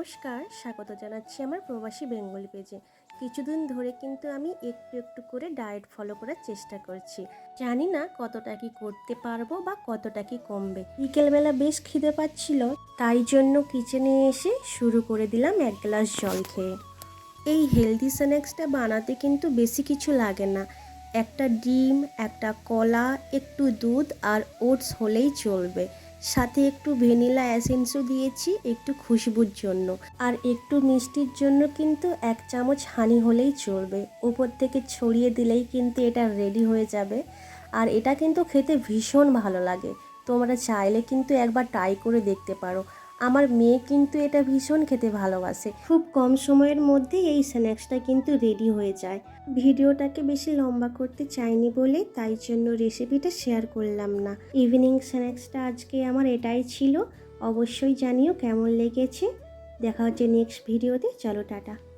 নমস্কার, স্বাগত জানাচ্ছি আমার প্রবাসী বেঙ্গলি পেজে। কিছুদিন ধরে কিন্তু আমি একটু একটু করে ডায়েট ফলো করার চেষ্টা করছি। জানি না কতটা কি করতে পারব বা কতটা কি কমবে। বিকেলবেলা বেশ খিদে পাচ্ছিল, তাই জন্য কিচেনে এসে শুরু করে দিলাম এক গ্লাস জল খেয়ে। এই হেলদি স্ন্যাক্সটা বানাতে কিন্তু বেশি কিছু লাগে না। একটা ডিম, একটা কলা, একটু দুধ আর ওটস হলেই চলবে। সাথে একটু ভ্যানিলা অ্যাসেন্সও দিয়েছি, একটু খুশবুর জন্য। আর একটু মিষ্টির জন্য কিন্তু এক চামচ হানি হলেই চলবে। ওপর থেকে ছড়িয়ে দিলেই কিন্তু এটা রেডি হয়ে যাবে। আর এটা কিন্তু খেতে ভীষণ ভালো লাগে। তোমরা চাইলে কিন্তু একবার ট্রাই করে দেখতে পারো। আমার মেয়ে কিন্তু এটা ভীষণ খেতে ভালোবাসে। খুব কম সময়ের মধ্যে এই স্ন্যাক্সটা কিন্তু রেডি হয়ে যায়। ভিডিওটাকে বেশি লম্বা করতে চাইনি বলে তাই জন্য রেসিপিটা শেয়ার করলাম না। ইভিনিং স্ন্যাক্সটা আজকে আমার এটাই ছিল। অবশ্যই জানিও কেমন লেগেছে। দেখা হচ্ছে নেক্সট ভিডিওতে। চলো টাটা।